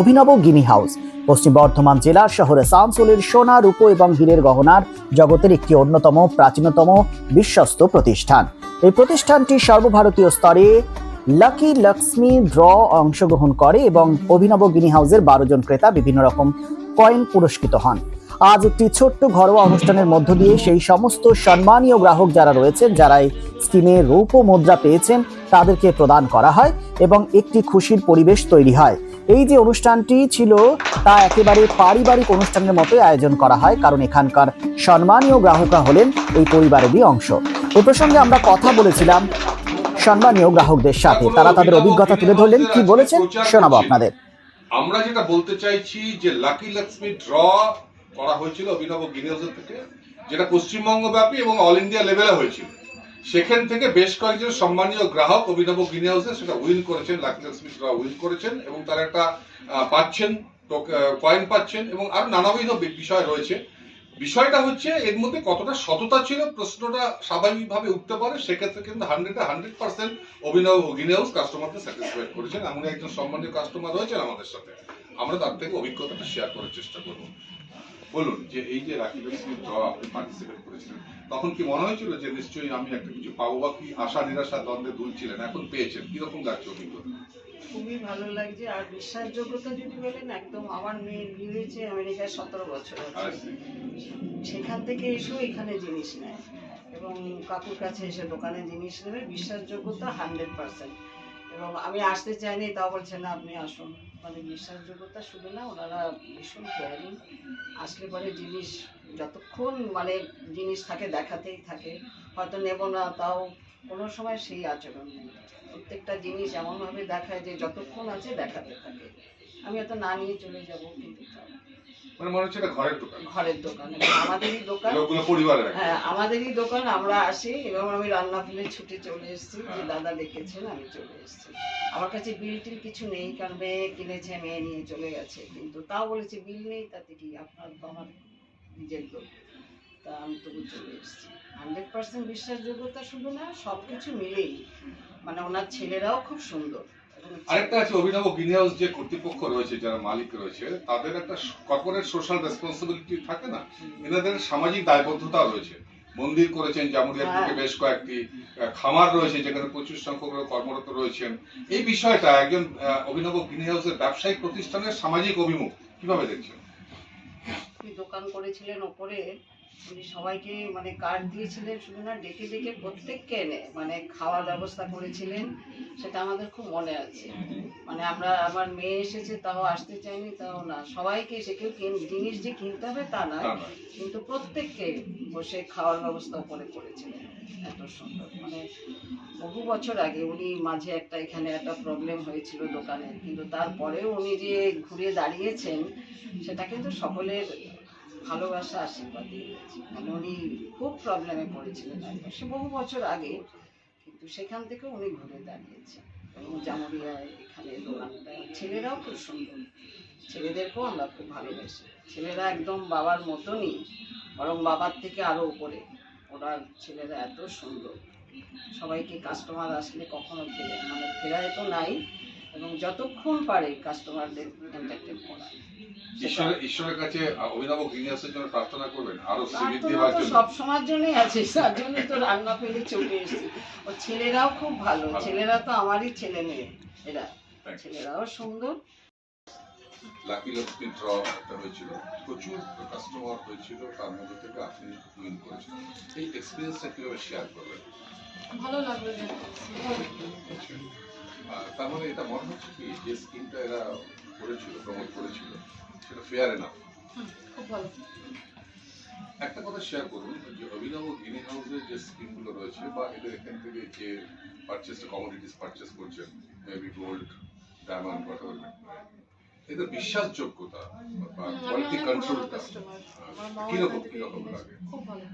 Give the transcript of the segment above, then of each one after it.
অভিনব গিনি হাউস। পশ্চিম বর্ধমান জেলার শহরে সানসোলের সোনা, রূপো এবং হীরের গহনার জগতের একটি অন্যতম, প্রাচীনতম, বিশ্বস্ত প্রতিষ্ঠান। এই প্রতিষ্ঠানটি সর্বভারতীয় স্তরে লাকি লক্ষ্মী ড্র অংশগ্রহণ করে এবং অভিনব গিনি হাউসের বারো জন ক্রেতা বিভিন্ন রকম কয়েন পুরস্কৃত হন। আজ একটি ছোট্ট ঘরোয়া অনুষ্ঠানের মধ্য দিয়ে সেই সমস্ত সম্মানীয় গ্রাহক যারা রয়েছেন যারা এই স্কিমে রৌপ্য মুদ্রা পেয়েছেন, তাদেরকে প্রদান করা হয় এবং একটি খুশির পরিবেশ তৈরি হয়। এই যে অনুষ্ঠানটি ছিল, তা একেবারে পারিবারিক অনুষ্ঠানের মতোই আয়োজন করা হয়, কারণ এখানকার সম্মানীয় গ্রাহকরা হলেন এই পরিবারেরই অংশ। এ প্রসঙ্গে আমরা কথা বলেছিলাম সম্মানীয় গ্রাহকদের সাথে। তারা তাদের অভিজ্ঞতা তুলে ধরলেন। কি বলেছেন? শোনাবো আপনাদের। আমরা যেটা বলতে চাইছি যে লাকি লক্ষ্মী ড্র করা হয়েছিল অভিনব গিনেজের থেকে, যেটা পশ্চিমবঙ্গ ব্যাপী এবং অল ইন্ডিয়া লেভেলে হয়েছিল। সেখান থেকে বেশ কয়েকজন সম্মানীয় গ্রাহক, অভিনব গ্রিন হাউসে সেটা উইন করেছেন লাকি লক্ষ্মী উইন করেছেন এবং তারা একটা পাচ্ছেন কয়েন পাচ্ছেন এবং আরও নানাবিধ বিষয় রয়েছে। বিষয়টা হচ্ছে এর মধ্যে কতটা সততা ছিল প্রশ্নটা স্বাভাবিকভাবে উঠতে পারে, সেক্ষেত্রে কিন্তু হান্ড্রেড হান্ড্রেড পার্সেন্ট অভিনব গিনি হাউস কাস্টমারদের স্যাটিসফাইড করেছেন। এমন একজন সম্মানীয় কাস্টমার রয়েছেন আমাদের সাথে। আমরা তার থেকে অভিজ্ঞতাটা শেয়ার করার চেষ্টা করব। বলুন যে এই যে রাখি লক্ষ্মী ড্র আপনি পার্টিসিপেট করেছিলেন তখন কি মনে হয়েছিল যে নিশ্চয়ই আমি একটা কিছু পাবো বা কি আশা নিরাশা দ্বন্দ্বে দুলছিলেন এখন পেয়েছেন? কীরকম লাগছে অভিজ্ঞতা? খুবই ভালো লাগছে আর বিশ্বাসযোগ্যতা যদি বলেন একদম আমার মেয়ে বিয়ে হয়েছে আমেরিকায় সতেরো বছর সেখান থেকে এসেও এখানে জিনিস নেয় এবং কাকুর কাছে এসে দোকানে জিনিস নেবে বিশ্বাসযোগ্যতা হান্ড্রেড পার্সেন্ট। এবং আমি আসতে চাইনি, তাও বলছে, না, আপনি আসুন। মানে বিশ্বাসযোগ্যতা শুধু না, ওনারা ভীষণ কেয়ারিং আসলে পরে জিনিস যতক্ষণ মানে জিনিস থাকে, দেখাতেই থাকে। হয়তো নেব না, তাও কোনো সময় সেই আচরণ নেই। প্রত্যেকটা জিনিস এমনভাবে দেখায় যে যতক্ষণ আছে, দেখাতে থাকে। আমি এত না নিয়ে চলে যাব কিন্তু। মানে মনে হচ্ছে এটা ঘরের দোকান। ঘরের দোকান আমাদেরই দোকান। লোকগুলো পরিবারের হ্যাঁ আমাদেরই দোকান আমরা আসি এবং আমি রান্না ফেলে ছুটে চলে এসেছি যে হ্যাঁ। দাদা ডেকেছেন আমি চলে এসেছি। আমার কাছে কিছু নেই কারণ মেয়ে কিনেছে মেয়ে নিয়ে চলে গেছে কিন্তু তাও বলেছে বিল নেই তাতে কি আপনার তো আমার নিজের লোক তা আমি তবু চলে এসেছি। হান্ড্রেড পার্সেন্ট বিশ্বাসযোগ্যতা শুধু না সব কিছু মিলেই। মানে ওনার ছেলেরাও খুব সুন্দর। আরেকটা আছে অভিনব গিনি হাউস যে কর্তৃপক্ষ রয়েছে যারা মালিক রয়েছে তাদের একটা কর্পোরেট সোশ্যাল রেসপন্সিবিলিটি থাকে না? এনাদের সামাজিক দায়বদ্ধতা রয়েছে। মন্দির করেছেন জামুরিয়ার হ্যাঁ। দিকে বেশ কয়েকটি খামার রয়েছে যেখানে প্রচুর সংখ্যক কর্মরত রয়েছেন। এই বিষয়টা একজন অভিনব গ্রিন হাউসের ব্যবসায়িক প্রতিষ্ঠানের সামাজিক অভিমুখ কীভাবে দেখছেন? দোকান করেছিলেন ওপরে উনি সবাইকে মানে কার্ড দিয়েছিলেন শুধু না ডেকে ডেকে প্রত্যেককে এনে মানে খাওয়ার ব্যবস্থা করেছিলেন সেটা আমাদের খুব মনে আছে। মানে আমরা আমার মেয়ে এসেছে তাও আসতে চাইনি তাও না। সবাইকে এসে কেউ কিন- জিনিস যে কিনতে হবে তা না কিন্তু প্রত্যেককে বসে খাওয়ার ব্যবস্থা করে করেছিলেন। এত সুন্দর। মানে বহু বছর আগে উনি মাঝে একটা এখানে একটা প্রবলেম হয়েছিল দোকানে কিন্তু তারপরেও উনি যে ঘুরে দাঁড়িয়েছেন সেটা কিন্তু সকলের ভালোবাসা, আশীর্বাদ দিয়েছে। মানে উনি খুব প্রবলেমে পড়েছিলেন একবার। সে বহু বছর আগে, কিন্তু সেখান থেকে উনি ঘুরে দাঁড়িয়েছেন এবং জামুরিয়ায় এখানে দোকানটা, ছেলেরাও খুব সুন্দর। ছেলেদেরকেও আমরা খুব ভালোবাসি। ছেলেরা একদম বাবার মতনই, বরং বাবার থেকে আরও উপরে। ওরা ছেলেরা এত সুন্দর। সবাইকে কাস্টমার আসলে কখনো ফেরে মানে ফেরায় তো নাই এবং যতক্ষণ পারে কাস্টমারদের এন্টারটেন করায় ঈশ্বরের ঈশ্বরের কাছে অভিনব গিনি হাউসের জন্য প্রার্থনা করবেন আরও শ্রীবৃদ্ধি হওয়ার জন্য। সব সময়ের জন্যই আছে তার জন্য তো রান্না ফেলে চলে এসেছি। ও ছেলেরাও খুব ভালো। ছেলেরা তো আমারই ছেলে মেয়ে এরা ছেলেরাও সুন্দর। লাকি লক্ষ্মী ড্র একটা হয়েছিল প্রচুর কাস্টমার হয়েছিল তার মধ্যে থেকে আপনি উইন করেছেন। এই এক্সপিরিয়েন্সটা কীভাবে শেয়ার করবেন? ভালো লাগল তার মানে এটা মনে হচ্ছে কি যে স্কিমটা এরা করেছিল প্রমোট করেছিল সেটা ফেয়ার এনাফ খুব ভালো। একটা কথা শেয়ার করুন যে অভিনব গিনি হাউসের যে স্কিমগুলো রয়েছে বা এদের এখান থেকে যে পারচেস কমোডিটিস পারচেস করছেন মেবি গোল্ড ডায়মন্ড হোয়াট এদের বিশ্বাসযোগ্যতা বা কোয়ালিটি কন্ট্রোলটা কীরকম কীরকম লাগে? খুব ভালো।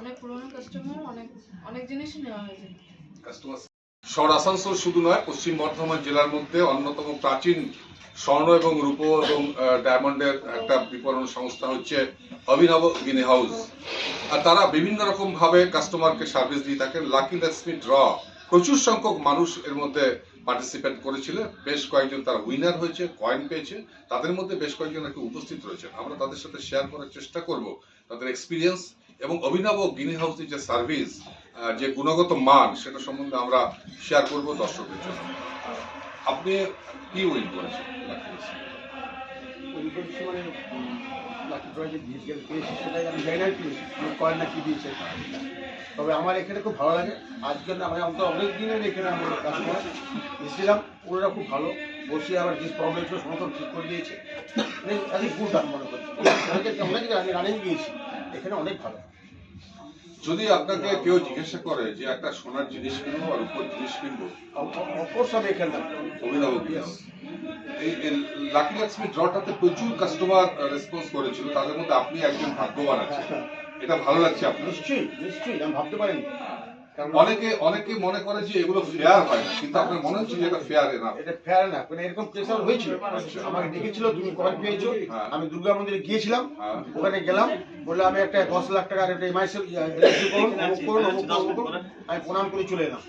অনেক পুরনো কাস্টমার অনেক অনেক জিনিসই নেওয়া হয়েছে। কাস্টমার শহর আসানসোল শুধু নয়, পশ্চিম বর্ধমান জেলার মধ্যে অন্যতম প্রাচীন স্বর্ণ এবং রূপ এবং ডায়মন্ডের একটা বিপণন সংস্থা হচ্ছে অভিনব গিনি হাউস। আর তারা বিভিন্ন রকম ভাবে কাস্টমারকে সার্ভিস দিয়ে থাকেন। Lucky Lakshmi draw. প্রচুর সংখ্যক মানুষ এর মধ্যে পার্টিসিপেট করেছিল। বেশ কয়েকজন তারা উইনার হয়েছে, কয়েন পেয়েছে। তাদের মধ্যে বেশ কয়েকজন একটু উপস্থিত রয়েছে আমরা তাদের সাথে শেয়ার করার চেষ্টা করব। তাদের এক্সপিরিয়েন্স এবং অভিনব গ্রিন হাউসের যে সার্ভিস যে গুণগত মান সেটা সম্বন্ধে আমরা শেয়ার করব দর্শকদের জন্য। আপনি কি উইন করেছেন? আমি তবে আমার এখানে খুব ভালো লাগে। আজকে মানে আমি তো অনেক দিনের এখানে আমার কাস্টমার এসেছিলাম ওরা খুব ভালো। বসে আবার যে প্রবলেম ছিল সমস্ত ঠিক করে দিয়েছে। মানে অ্যাজ গুড আমি মনে করি। অনেকে অনেক আমি রানিং গিয়েছি। এখানে অনেক ভালো। যদি আপনাকে কেউ জিজ্ঞাসা করে যে একটা সোনার জিনিস কিনবো আর উপর জিনিস কিনবো অভিনব. এই লাকি লক্ষ্মী ড্রটাতে প্রচুর কাস্টমার রেসপন্স করেছিল তাদের মধ্যে আপনি একজন ভাগ্যবান আছেন। এটা ভালো লাগছে আপনার? নিশ্চয়ই নিশ্চয়ই আমি ভাবতে পারিনি। অনেকে অনেকে মনে করে যে এগুলো ফেয়ার হয় না কিন্তু আপনার মনে হচ্ছে যে এটা ফেয়ার না এটা ফেয়ার না মানে এরকম প্রেসার হয়েছিল। আমাকে ডেকেছিল তুমি কয়েন পেয়েছ। হ্যাঁ। আমি দুর্গা মন্দিরে গিয়েছিলাম হ্যাঁ। ওখানে গেলাম। বলল আমি একটা দশ লাখ টাকার একটা এমআইসি এলআইসি করুন অমুক করুন অমুক করুন, করুন। আমি প্রণাম করে চলে এলাম।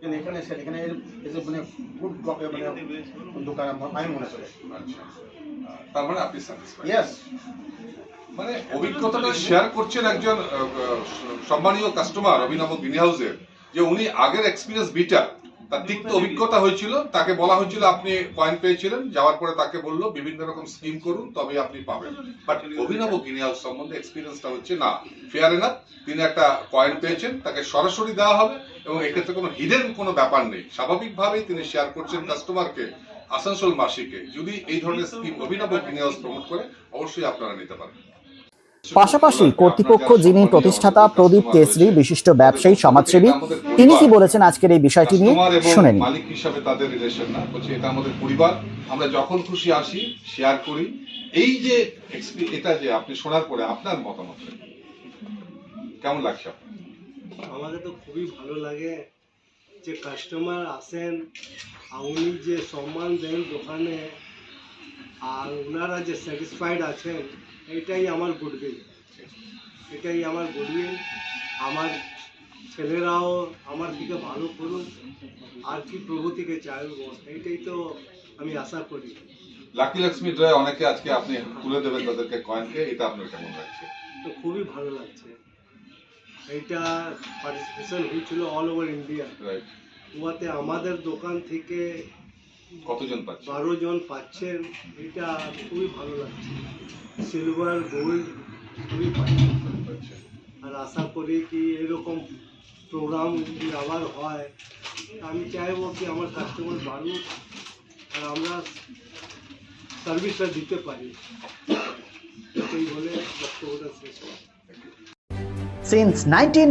কিন্তু এখানে এসে এখানে এর- এসে মানে গুড মানে দোকান আমার- আমি মনে করি। আচ্ছা। তার মানে আপনি স্যাটিসফাইড ইয়েস মানে অভিজ্ঞতাটা শেয়ার করছেন একজন সম্মানীয় কাস্টমার অভিনব গ্রিন হাউসের যে উনি আগের এক্সপিরিয়েন্স বিটার তার তিক্ত অভিজ্ঞতা হয়েছিল, তাকে বলা হয়েছিল, আপনি কয়েন পেয়েছিলেন। যাওয়ার পরে তাকে বলল, বিভিন্ন রকম স্কিম করুন তবে আপনি পাবেন। বাট অভিনব গ্রিন হাউস সম্বন্ধে এক্সপিরিয়েন্সটা হচ্ছে, না ফেয়ার এনাফ তিনি একটা কয়েন পেয়েছেন, তাকে সরাসরি দেওয়া হবে, এবং এক্ষেত্রে কোনো হিডেন কোনো ব্যাপার নেই। স্বাভাবিকভাবেই তিনি শেয়ার করছেন কাস্টমারকে আসানসোল মাসিকে যদি এই ধরনের স্কিম অভিনব গ্রিন হাউস প্রমোট করে, অবশ্যই আপনারা নিতে পারেন পাশাপাশি কর্তৃপক্ষ যিনি প্রতিষ্ঠাতা প্রদীপ কেসরি বিশিষ্ট ব্যবসায়ী সমাজসেবী তিনি কি বলেছেন আজকের এই বিষয়টি নিয়ে শুনেন মালিক হিসাবে তাদের রিলেশন না। বলছে এটা আমাদের পরিবার। আমরা যখন খুশি আসি শেয়ার করি। এই যে এটা যে আপনি শোনার পরে আপনার মতামত কেমন লাগছে আপনার? আমাকে তো খুবই ভালো লাগে যে কাস্টমার আসেন উনি যে সম্মান দেন দোকানে আর ওনারা যে স্যাটিসফাইড আছেন এটাই আমার গুডউইল এটাই আমার গুডউইল আমার ছেলেরাও আমার দিকে ভালো করুন আর কি প্রগতিকে চাইব এইটাই তো আমি আশা করি। লাকি লক্ষ্মী ড্রয় অনেকে আজকে আপনি তুলে দেবেন তাদেরকে কয়েনকে এটা আপনার কেমন লাগছে? তো খুবই ভালো লাগছে। এইটা পার্টিসিপেশন হয়েছিল অল ওভার ইন্ডিয়া রাইট উহাতে আমাদের দোকান থেকে কতজন পাচ্ছে? বারো জন পাচ্ছেন এটা খুবই ভালো লাগছে। সিলভার গোল্ড খুবই আচ্ছা। আর আশা করি কি এরকম প্রোগ্রাম যদি আবার হয় আমি চাইব কি আমার কাস্টমার বাড়ুক আর আমরা সার্ভিসটা দিতে পারি। এটাই বলে বক্তব্যটা শেষ হয় সিন্স নাইনটিন